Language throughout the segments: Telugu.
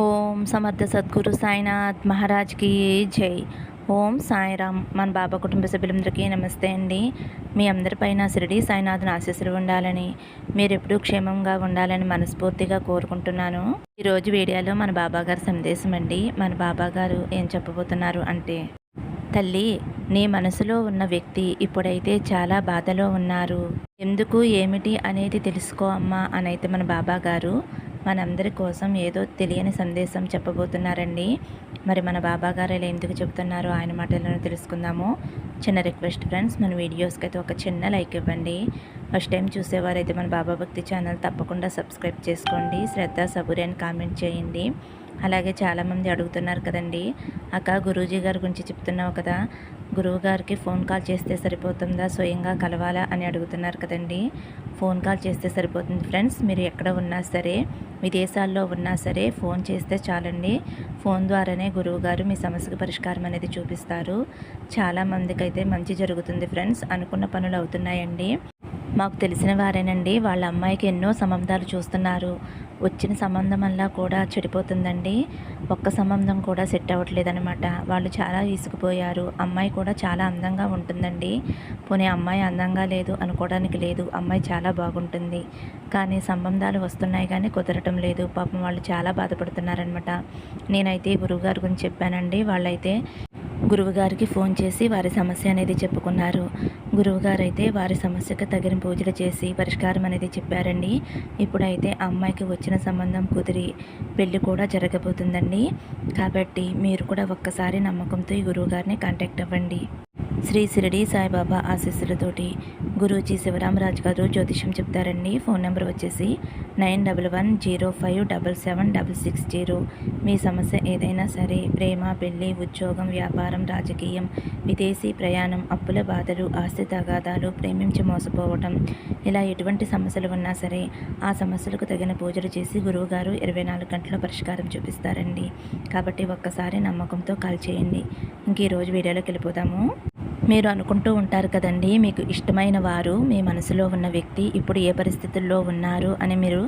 ఓం సమర్థ సద్గురు సాయినాథ్ మహారాజ్కి జై. ఓం సాయిరామ్ మన బాబా కుటుంబ సభ్యులందరికీ నమస్తే అండి. మీ అందరిపైన షిరిడి సాయినాథ్ని ఆశీస్సులు ఉండాలని మీరు ఎప్పుడూ క్షేమంగా ఉండాలని మనస్ఫూర్తిగా కోరుకుంటున్నాను. ఈరోజు వీడియోలో మన బాబా గారి సందేశం అండి. మన బాబా గారు ఏం చెప్పబోతున్నారు అంటే తల్లి నీ మనసులో ఉన్న వ్యక్తి ఇప్పుడైతే చాలా బాధలో ఉన్నారు. ఎందుకు ఏమిటి అనేది తెలుసుకో అమ్మా అనైతే మన బాబా గారు మనందరి కోసం ఏదో తెలియని సందేశం చెప్పబోతున్నారండి. మరి మన బాబా గారు ఇలా ఎందుకు చెబుతున్నారో ఆయన మాటలను తెలుసుకుందాము. చిన్న రిక్వెస్ట్ ఫ్రెండ్స్ మన వీడియోస్కి అయితే ఒక చిన్న లైక్ ఇవ్వండి. ఫస్ట్ టైం చూసేవారైతే మన బాబా భక్తి ఛానల్ తప్పకుండా సబ్స్క్రైబ్ చేసుకోండి. శ్రద్ధ సబురి అని కామెంట్ చేయండి. అలాగే చాలామంది అడుగుతున్నారు కదండి. అక్క గురూజీ గారి గురించి చెప్తున్నావు కదా. గురువు గారికి ఫోన్ కాల్ చేస్తే సరిపోతుందా? స్వయంగా కలవాలా అని అడుగుతున్నారు కదండి. ఫోన్ కాల్ చేస్తే సరిపోతుంది ఫ్రెండ్స్. మీరు ఎక్కడ ఉన్నా సరే విదేశాల్లో ఉన్నా సరే ఫోన్ చేస్తే చాలండి. ఫోన్ ద్వారానే గురువుగారు మీ సమస్యకు పరిష్కారం అనేది చూపిస్తారు. చాలామందికి అయితే మంచి జరుగుతుంది ఫ్రెండ్స్. అనుకున్న పనులు అవుతున్నాయండి. మాకు తెలిసిన వారేనండి. వాళ్ళ అమ్మాయికి ఎన్నో సంబంధాలు చూస్తున్నారు. వచ్చిన సంబంధం అలా కూడా చెడిపోతుందండి. ఒక్క సంబంధం కూడా సెట్ అవ్వట్లేదనమాట వాళ్ళు చాలా తీసుకుపోయారు అమ్మాయి కూడా చాలా అందంగా ఉంటుందండి. పోనీ అమ్మాయి అందంగా లేదు అనుకోవడానికి లేదు. అమ్మాయి చాలా బాగుంటుంది. కానీ సంబంధాలు వస్తున్నాయి కానీ కుదరటం లేదు. పాపం వాళ్ళు చాలా బాధపడుతున్నారనమాట నేనైతే గురువుగారి గురించి చెప్పానండి. వాళ్ళైతే గురువుగారికి ఫోన్ చేసి వారి సమస్య అనేది చెప్పుకున్నారు. గురువుగారు అయితే వారి సమస్యకు తగిన పూజలు చేసి పరిష్కారం అనేది చెప్పారండి. ఇప్పుడైతే అమ్మాయికి వచ్చిన సంబంధం కుదిరి పెళ్ళి కూడా జరగబోతుందండి. కాబట్టి మీరు కూడా ఒక్కసారి నమ్మకంతో ఈ గురువుగారిని కాంటాక్ట్ అవ్వండి. శ్రీ సిరిడి సాయిబాబా ఆశీస్సులతోటి గురూజీ శివరామరాజు గారు జ్యోతిషం చెప్తారండి ఫోన్ నెంబర్ వచ్చేసి nine double one zero five double seven double six zero. మీ సమస్య ఏదైనా సరే ప్రేమ పెళ్ళి ఉద్యోగం వ్యాపారం రాజకీయం విదేశీ ప్రయాణం అప్పుల బాధలు ఆస్తి తగాదాలు ప్రేమించి మోసపోవటం ఇలా ఎటువంటి సమస్యలు ఉన్నా సరే ఆ సమస్యలకు తగిన పూజలు చేసి గురువుగారు ఇరవై నాలుగు గంటల పరిష్కారం చూపిస్తారండి. కాబట్టి ఒక్కసారి నమ్మకంతో కాల్ చేయండి. ఇంక ఈరోజు వీడియోలోకి వెళ్ళిపోదాము. మీరు అనుకుంటూ ఉంటారు కదండి మీకు ఇష్టమైన వారు మీ మనసులో ఉన్న వ్యక్తి ఇప్పుడు ఏ పరిస్థితుల్లో ఉన్నారు అని మీరు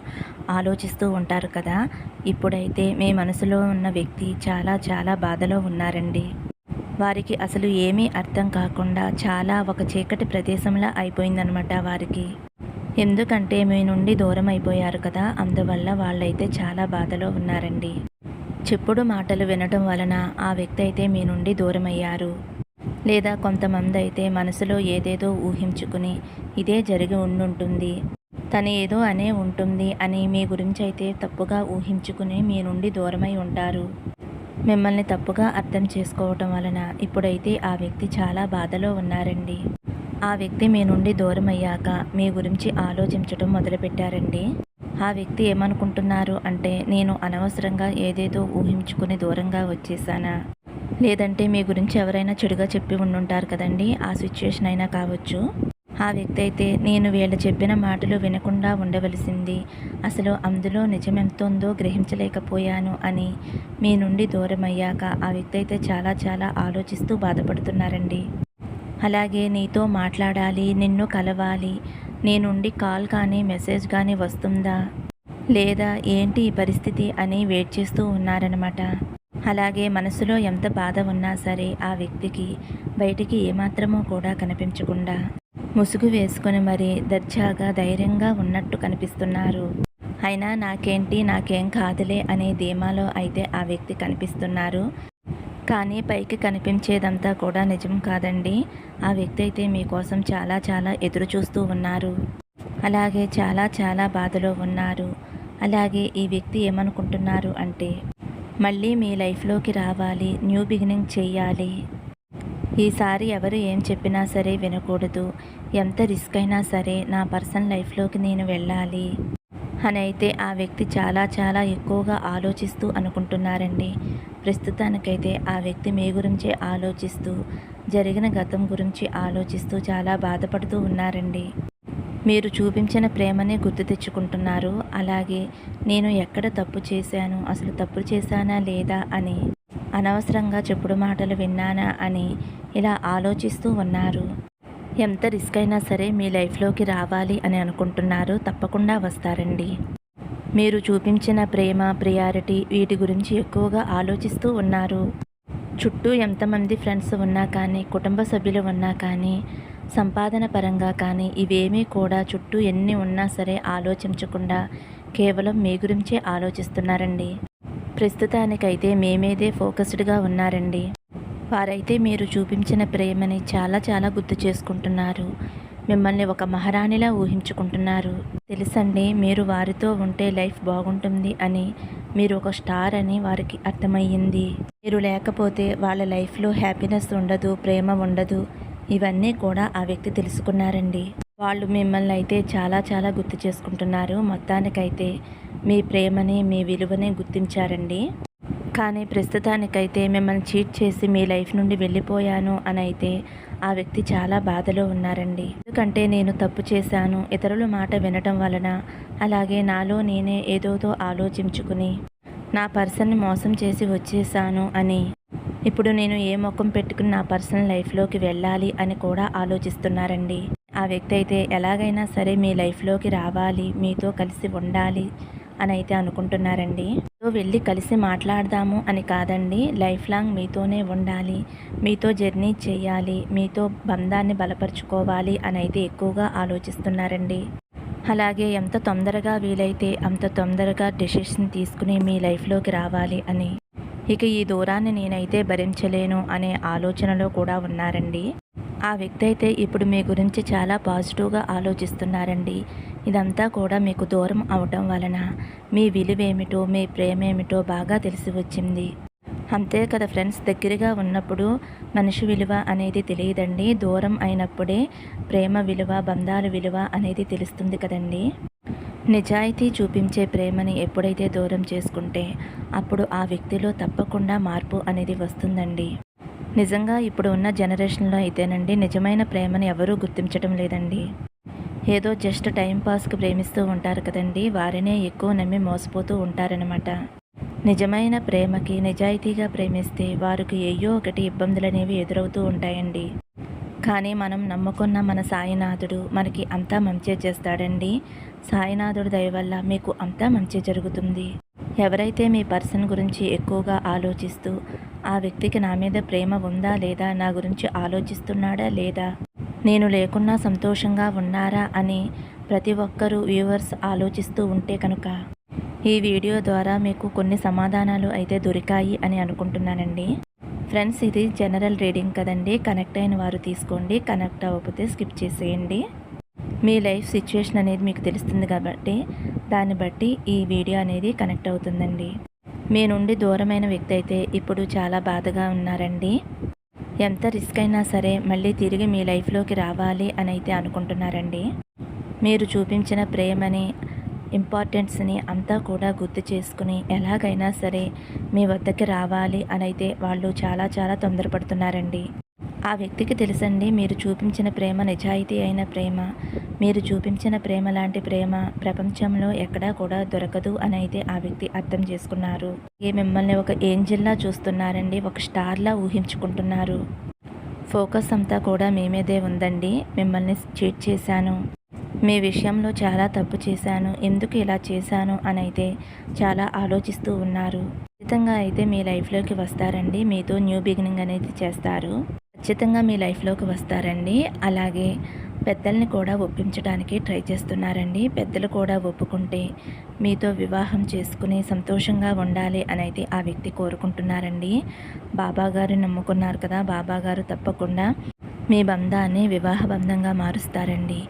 ఆలోచిస్తూ ఉంటారు కదా. ఇప్పుడైతే మీ మనసులో ఉన్న వ్యక్తి చాలా చాలా బాధలో ఉన్నారండి. వారికి అసలు ఏమీ అర్థం కాకుండా చాలా ఒక చీకటి ప్రదేశంలా అయిపోయిందనమాట వారికి. ఎందుకంటే మీ నుండి దూరం అయిపోయారు కదా అందువల్ల వాళ్ళైతే చాలా బాధలో ఉన్నారండి. చెప్పుడు మాటలు వినటం వలన ఆ వ్యక్తి అయితే మీ నుండి దూరమయ్యారు. లేదా కొంతమంది అయితే మనసులో ఏదేదో ఊహించుకుని ఇదే జరిగి ఉండుంటుంది. తను ఏదో అనే ఉంటుంది అని మీ గురించి అయితే తప్పుగా ఊహించుకుని మీ నుండి దూరమై ఉంటారు. మిమ్మల్ని తప్పుగా అర్థం చేసుకోవటం వలన ఇప్పుడైతే ఆ వ్యక్తి చాలా బాధలో ఉన్నారండి. ఆ వ్యక్తి మీ నుండి దూరం అయ్యాక మీ గురించి ఆలోచించడం మొదలుపెట్టారండి. ఆ వ్యక్తి ఏమనుకుంటున్నారు అంటే నేను అనవసరంగా ఏదేదో ఊహించుకుని దూరంగా వచ్చేసానా లేదంటే మీ గురించి ఎవరైనా చెడుగా చెప్పి ఉండుంటారు కదండి. ఆ సిచ్యుయేషన్ అయినా కావచ్చు. ఆ వ్యక్తి అయితే నేను వీళ్ళు చెప్పిన మాటలు వినకుండా ఉండవలసింది. అసలు అందులో నిజం ఉందో గ్రహించలేకపోయాను అని మీ నుండి దూరం అయ్యాక ఆ వ్యక్తి అయితే చాలా చాలా ఆలోచిస్తూ బాధపడుతున్నారండి. అలాగే నీతో మాట్లాడాలి నిన్ను కలవాలి. నేనుండి కాల్ కానీ మెసేజ్ కానీ వస్తుందా? లేదా ఏంటి ఈ పరిస్థితి అని వెయిట్ చేస్తూ ఉన్నారనమాట అలాగే మనసులో ఎంత బాధ ఉన్నా సరే ఆ వ్యక్తికి బయటికి ఏమాత్రమో కూడా కనిపించకుండా ముసుగు వేసుకుని మరి దర్జాగా ధైర్యంగా ఉన్నట్టు కనిపిస్తున్నారు. అయినా నాకేంటి నాకేం కాదులే అనే ధీమాలో అయితే ఆ వ్యక్తి కనిపిస్తున్నారు. కానీ పైకి కనిపించేదంతా కూడా నిజం కాదండి. ఆ వ్యక్తి అయితే మీకోసం చాలా చాలా ఎదురు చూస్తూ ఉన్నారు. అలాగే చాలా చాలా బాధలో ఉన్నారు. అలాగే ఈ వ్యక్తి ఏమనుకుంటున్నారు అంటే మళ్ళీ మీ లైఫ్లోకి రావాలి. న్యూ బిగినింగ్ చేయాలి ఈసారి ఎవరు ఏం చెప్పినా సరే వినకూడదు. ఎంత రిస్క్ అయినా సరే నా పర్సనల్ లైఫ్లోకి నేను వెళ్ళాలి. అని అయితే ఆ వ్యక్తి చాలా చాలా ఎక్కువగా ఆలోచిస్తూ అనుకుంటున్నారండి. ప్రస్తుతానికైతే ఆ వ్యక్తి మీ గురించే ఆలోచిస్తూ జరిగిన గతం గురించి ఆలోచిస్తూ చాలా బాధపడుతూ ఉన్నారండి. మీరు చూపించిన ప్రేమనే గుర్తు తెచ్చుకుంటున్నారు. అలాగే నేను ఎక్కడ తప్పు చేశాను అసలు తప్పు చేశానా లేదా అని అనవసరంగా చెప్పుడు మాటలు విన్నానా అని ఇలా ఆలోచిస్తూ ఉన్నారు. ఎంత రిస్క్ అయినా సరే మీ లైఫ్లోకి రావాలి అని అనుకుంటున్నారు. తప్పకుండా వస్తారండి. మీరు చూపించిన ప్రేమ ప్రియారిటీ వీటి గురించి ఎక్కువగా ఆలోచిస్తూ ఉన్నారు. చుట్టూ ఎంతమంది ఫ్రెండ్స్ ఉన్నా కానీ కుటుంబ సభ్యులు ఉన్నా కానీ సంపాదన పరంగా కానీ ఇవేమీ కూడా చుట్టూ ఎన్ని ఉన్నా సరే ఆలోచించకుండా కేవలం మీ గురించే ఆలోచిస్తున్నారండి. ప్రస్తుతానికైతే మేమేదే ఫోకస్డ్గా ఉన్నారండి. వారైతే మీరు చూపించిన ప్రేమని చాలా చాలా గుర్తు చేసుకుంటున్నారు. మిమ్మల్ని ఒక మహారాణిలా ఊహించుకుంటున్నారు. తెలుసండి మీరు వారితో ఉంటే లైఫ్ బాగుంటుంది అని మీరు ఒక స్టార్ అని వారికి అర్థమయ్యింది. మీరు లేకపోతే వాళ్ళ లైఫ్లో హ్యాపీనెస్ ఉండదు ప్రేమ ఉండదు. ఇవన్నీ కూడా ఆ వ్యక్తి తెలుసుకున్నారండి. వాళ్ళు మిమ్మల్ని అయితే చాలా చాలా గుర్తు చేసుకుంటున్నారు. మొత్తానికైతే మీ ప్రేమని మీ విలువని గుర్తించారండి. కానీ ప్రస్తుతానికైతే మిమ్మల్ని చీట్ చేసి మీ లైఫ్ నుండి వెళ్ళిపోయాను అని అయితే ఆ వ్యక్తి చాలా బాధలో ఉన్నారండి. ఎందుకంటే నేను తప్పు చేశాను. ఇతరుల మాట వినటం వలన అలాగే నాలో నేనే ఏదోతో ఆలోచించుకుని నా పర్సన్ని మోసం చేసి వచ్చేసాను అని ఇప్పుడు నేను ఏ ముఖం పెట్టుకుని నా పర్సనల్ లైఫ్లోకి వెళ్ళాలి అని కూడా ఆలోచిస్తున్నారండి. ఆ వ్యక్తి అయితే ఎలాగైనా సరే మీ లైఫ్లోకి రావాలి మీతో కలిసి ఉండాలి అని అయితే అనుకుంటున్నారండి. సో వెళ్ళి కలిసి మాట్లాడదాము అని కాదండి లైఫ్ లాంగ్ మీతోనే ఉండాలి మీతో జర్నీ చేయాలి మీతో బంధాన్ని బలపరుచుకోవాలి అని అయితే ఎక్కువగా ఆలోచిస్తున్నారండి. అలాగే ఎంత తొందరగా వీలైతే అంత తొందరగా డెసిషన్ తీసుకుని మీ లైఫ్లోకి రావాలి అని. ఇక ఈ దూరాన్ని నేనైతే భరించలేను అనే ఆలోచనలో కూడా ఉన్నారండి. ఆ వ్యక్తి అయితే ఇప్పుడు మీ గురించి చాలా పాజిటివ్గా ఆలోచిస్తున్నారండి. ఇదంతా కూడా మీకు దూరం అవటం వలన మీ విలువేమిటో మీ ప్రేమేమిటో బాగా తెలిసి వచ్చింది. అంతే కదా ఫ్రెండ్స్ దగ్గరగా ఉన్నప్పుడు మనిషి విలువ అనేది తెలియదండి. దూరం అయినప్పుడే ప్రేమ విలువ బంధాల విలువ అనేది తెలుస్తుంది కదండి. నిజాయితీ చూపించే ప్రేమని ఎప్పుడైతే దూరం చేసుకుంటే అప్పుడు ఆ వ్యక్తిలో తప్పకుండా మార్పు అనేది వస్తుందండి. నిజంగా ఇప్పుడు ఉన్న జనరేషన్లో అయితేనండి నిజమైన ప్రేమని ఎవరూ గుర్తించడం లేదండి. ఏదో జస్ట్ టైంపాస్కి ప్రేమిస్తూ ఉంటారు కదండి. వారినే ఎక్కువ నమ్మి మోసపోతూ ఉంటారనమాట నిజమైన ప్రేమకి నిజాయితీగా ప్రేమిస్తే వారికి ఏయో ఒకటి ఇబ్బందులు అనేవి ఎదురవుతూ ఉంటాయండి. కానీ మనం నమ్ముకున్న మన సాయినాథుడు మనకి అంతా మంచి చేస్తాడండి. సాయినాథుడు దయ వల్ల మీకు అంతా మంచి జరుగుతుంది. ఎవరైతే మీ పర్సన్ గురించి ఎక్కువగా ఆలోచిస్తూ ఆ వ్యక్తికి నా మీద ప్రేమ ఉందా లేదా నా గురించి ఆలోచిస్తున్నాడా లేదా నేను లేకున్నా సంతోషంగా ఉన్నారా అని ప్రతి ఒక్కరూ వ్యూవర్స్ ఆలోచిస్తూ ఉంటే కనుక ఈ వీడియో ద్వారా మీకు కొన్ని సమాధానాలు అయితే దొరికాయి అని అనుకుంటున్నానండి. ఫ్రెండ్స్ ఇది జనరల్ రీడింగ్ కదండి. కనెక్ట్ అయిన వారు తీసుకోండి. కనెక్ట్ అవ్వకపోతే స్కిప్ చేసేయండి. మీ లైఫ్ సిచ్యువేషన్ అనేది మీకు తెలుస్తుంది కాబట్టి దాన్ని బట్టి ఈ వీడియో అనేది కనెక్ట్ అవుతుందండి. మీ నుండి దూరమైన వ్యక్తి అయితే ఇప్పుడు చాలా బాధగా ఉన్నారండి. ఎంత రిస్క్ అయినా సరే మళ్ళీ తిరిగి మీ లైఫ్లోకి రావాలి అని అయితే అనుకుంటున్నారండి. మీరు చూపించిన ప్రేమని ఇంపార్టెన్స్ని అంతా కూడా గుర్తు చేసుకుని ఎలాగైనా సరే మీ వద్దకి రావాలి అని అయితే వాళ్ళు చాలా చాలా తొందరపడుతున్నారండి. ఆ వ్యక్తికి తెలుసండి మీరు చూపించిన ప్రేమ నిజాయితీ అయిన ప్రేమ మీరు చూపించిన ప్రేమ లాంటి ప్రేమ ప్రపంచంలో ఎక్కడా కూడా దొరకదు అని అయితే ఆ వ్యక్తి అర్థం చేసుకున్నారు. ఏ మిమ్మల్ని ఒక ఏంజిల్లా చూస్తున్నారండి ఒక స్టార్లా ఊహించుకుంటున్నారు. ఫోకస్ అంతా కూడా మీ మీదే ఉందండి మిమ్మల్ని చీట్ చేశాను. మీ విషయంలో చాలా తప్పు చేశాను. ఎందుకు ఇలా చేశాను అని అయితే చాలా ఆలోచిస్తూ ఉన్నారు. ఖచ్చితంగా అయితే మీ లైఫ్లోకి వస్తారండి. మీతో న్యూ బిగినింగ్ అనేది చేస్తారు. ఖచ్చితంగా మీ లైఫ్లోకి వస్తారండి. అలాగే పెద్దల్ని కూడా ఒప్పించడానికి ట్రై చేస్తున్నారండి. పెద్దలు కూడా ఒప్పుకుంటే మీతో వివాహం చేసుకుని సంతోషంగా ఉండాలి అనైతే ఆ వ్యక్తి కోరుకుంటున్నారండి. బాబాగారు నమ్ముకున్నారు కదా. బాబాగారు తప్పకుండా మీ బంధాన్ని వివాహ బంధంగా మారుస్తారండి.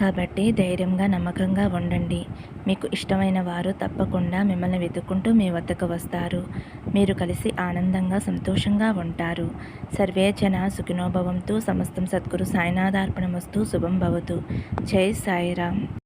కాబట్టి ధైర్యంగా నమ్మకంగా ఉండండి. మీకు ఇష్టమైన వారు తప్పకుండా మిమ్మల్ని వెతుక్కుంటూ మీ వద్దకు వస్తారు. మీరు కలిసి ఆనందంగా సంతోషంగా ఉంటారు. సర్వే జన సుఖినోభవంతో సమస్తం సద్గురు సాయినాథార్పణమస్తు శుభం భవతు. జై సాయిరామ్.